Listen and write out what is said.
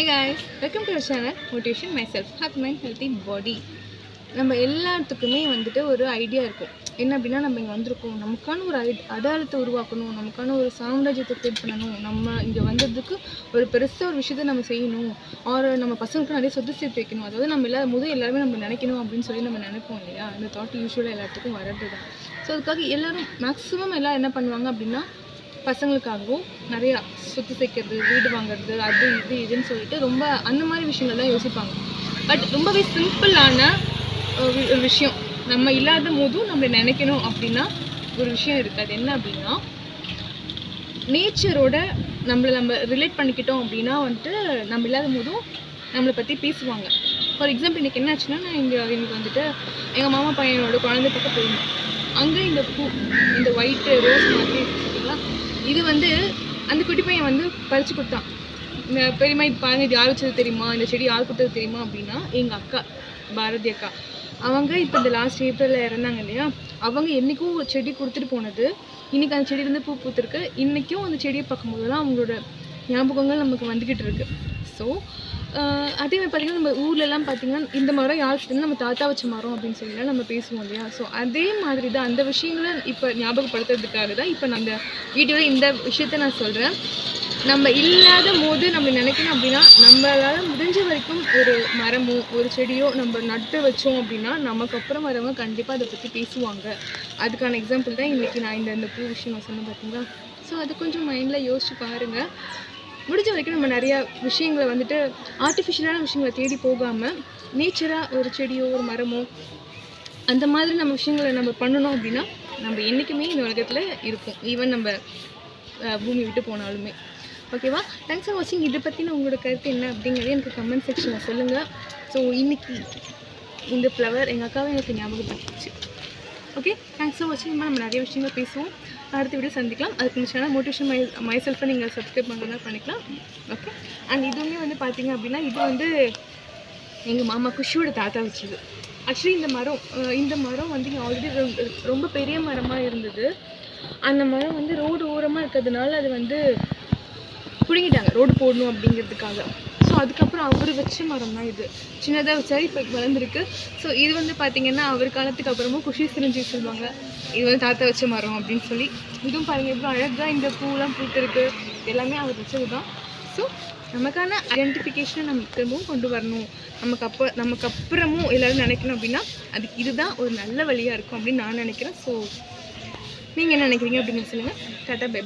Hey guys welcome to channel motivation myself Haat mind healthy body நம்ம எல்லாத்துக்குமே வந்துட்டு ஒரு ஐடியா இருக்கும். என்ன அப்படின்னா நம்ம இங்கே வந்திருக்கோம். நமக்கான ஒரு ஐ அடையாளத்தை உருவாக்கணும். நமக்கான ஒரு சாம்ராஜ்யத்தை கிரியேட் பண்ணணும். நம்ம இங்கே வந்ததுக்கு ஒரு பெருசாக ஒரு விஷயத்தை நம்ம செய்யணும். ஆர் நம்ம பசங்களுக்கு நிறைய சொத்து சேர்த்து வைக்கணும். அதாவது நம்ம இல்லாத முதல் எல்லாருமே நம்ம நினைக்கணும் அப்படின்னு சொல்லி நம்ம நினைப்போம் இல்லையா? அந்த தாட் யூஸ்வலாக எல்லாத்துக்கும் வர்றது தான் ஸோ அதுக்காக எல்லாரும் மேக்ஸிமம் எல்லாம் என்ன பண்ணுவாங்க அப்படின்னா பசங்களுக்காகவும் நிறையா சொத்து சேர்க்கறது வீடு வாங்குறது அது இது இதுன்னு சொல்லிட்டு ரொம்ப அந்த மாதிரி விஷயங்கள் தான் யோசிப்பாங்க. பட் ரொம்பவே சிம்பிளான ஒரு விஷயம். நம்ம இல்லாத போதும் நம்ம நினைக்கணும் அப்படின்னா ஒரு விஷயம் இருக்குது அது என்ன அப்படின்னா நேச்சரோட நம்மளை நம்ம ரிலேட் பண்ணிக்கிட்டோம் அப்படின்னா வந்துட்டு நம்ம இல்லாத போதும் நம்மளை பற்றி பேசுவாங்க. ஃபார் எக்ஸாம்பிள் இன்றைக்கி என்ன ஆச்சுன்னா நான் இங்கே எனக்கு வந்துட்டு எங்கள் மாமா பையனோட குழந்தை பக்கம் போயிருந்தேன். அங்கே இந்த பூ இந்த ஒயிட்டு ரோஸ் மாதிரி இது வந்து அந்த குட்டி பையன் வந்து பறித்து கொடுத்தான். இந்த பெரியம்மா இது பாருங்க இது யார் வச்சது தெரியுமா? இந்த செடி யார் கொடுத்தது தெரியுமா அப்படின்னா எங்கள் அக்கா பாரதி அக்கா. அவங்க இப்போ இந்த லாஸ்ட் ஏப்ரலில் இறந்தாங்க இல்லையா? அவங்க என்றைக்கும் ஒரு செடி கொடுத்துட்டு போனது. இன்றைக்கி அந்த செடியிலேருந்து பூ பூத்துருக்கு. இன்றைக்கும் அந்த செடியை பார்க்கும்போதெல்லாம் அவங்களோட ஞாபகங்கள் நமக்கு வந்துக்கிட்டு இருக்குது ஸோ uh, அதே மாதிரி பார்த்திங்கன்னா நம்ம ஊர்லலாம் பார்த்திங்கன்னா இந்த மரம் யார் நம்ம தாத்தா வச்ச மரம் அப்படின்னு சொல்லிலாம் நம்ம பேசுவோம் இல்லையா? ஸோ அதே மாதிரி தான் அந்த விஷயங்களை இப்போ ஞாபகப்படுத்துறதுக்காக தான் இப்போ நான் இந்த வீடியோவில் இந்த விஷயத்த நான் சொல்கிறேன் நம்ம இல்லாத போது நம்ம நினைக்கணும் அப்படின்னா நம்மளால் முடிஞ்ச வரைக்கும் ஒரு மரமோ ஒரு செடியோ நம்ம நட்டு வச்சோம் அப்படின்னா நமக்கு அப்புறம் வரவங்க கண்டிப்பாக அதை பற்றி பேசுவாங்க. அதுக்கான எக்ஸாம்பிள் தான் இன்றைக்கி நான் இந்த இந்த பூ விஷயம் நான் சொன்னேன் பார்த்தீங்களா ஸோ அது கொஞ்சம் மைண்டில் யோசிச்சு பாருங்கள் முடிஞ்ச வரைக்கும் நம்ம நிறையா விஷயங்களை வந்துட்டு ஆர்டிஃபிஷியலான விஷயங்களை தேடி போகாமல் நேச்சராக ஒரு செடியோ ஒரு மரமோ அந்த மாதிரி நம்ம விஷயங்களை நம்ம பண்ணணும் அப்படின்னா நம்ம என்றைக்குமே இந்த உலகத்தில் இருப்போம். ஈவன் நம்ம பூமி விட்டு போனாலுமே. ஓகேவா தேங்க்ஸ் ஃபார் வாட்சிங் இதை பற்றின உங்களோட கருத்து என்ன அப்படிங்கிறது எனக்கு கமெண்ட் செக்ஷனில் சொல்லுங்கள் ஸோ இன்னைக்கு இந்த ஃப்ளவர் எங்கள் அக்காவை எனக்கு ஞாபகப்படுத்திச்சு. ஓகே தேங்க்ஸ் ஃபார் வாட்சிங் நம்ம நிறைய விஷயங்கள் பேசுவோம். அடுத்த வீடியோ சந்திக்கலாம். அதுக்கு இந்த சேனல் மோட்டிவேஷன் மை மை செல்ஃபை நீங்கள் சப்ஸ்கிரைப் பண்ணுறதா பண்ணிக்கலாம். ஓகே அண்ட் இதுவுமே வந்து பார்த்தீங்க அப்படின்னா இது வந்து எங்கள் மாமா குஷியோட தாத்தா வச்சது. ஆக்சுவலி இந்த மரம் இந்த மரம் வந்து இங்கே ஆல்ரெடி ரொம்ப பெரிய மரமாக இருந்தது. அந்த மரம் வந்து ரோடு ஓரமாக இருக்கிறதுனால அது வந்து பிடுங்கிட்டாங்க. ரோடு போடணும் அப்படிங்கிறதுக்காக. அதுக்கப்புறம் அவர் வச்ச மரம் தான் இது. சின்னதாக வச்சா இப்போ வளர்ந்துருக்கு. ஸோ இது வந்து பார்த்திங்கன்னா அவர் காலத்துக்கு அப்புறமும் குஷி சிரிஞ்சு சொல்லுவாங்க. இது வந்து தாத்தா வச்ச மரம் அப்படின்னு சொல்லி. இதுவும் பாருங்கள் எவ்வளோ அழகாக இந்த பூலாம் பூத்துருக்கு. எல்லாமே அவர் வச்சது தான் ஸோ நமக்கான ஐடென்டிஃபிகேஷனை நம்ம திரும்பவும் கொண்டு வரணும். நமக்கு அப்போ நமக்கு அப்புறமும் எல்லோரும் நினைக்கணும் அப்படின்னா அதுக்கு இதுதான் ஒரு நல்ல வழியாக இருக்கும் அப்படின்னு நான் நினைக்கிறேன். ஸோ நீங்கள் என்ன நினைக்கிறீங்க அப்படின்னு சொல்லுங்கள் டாட்டா பை.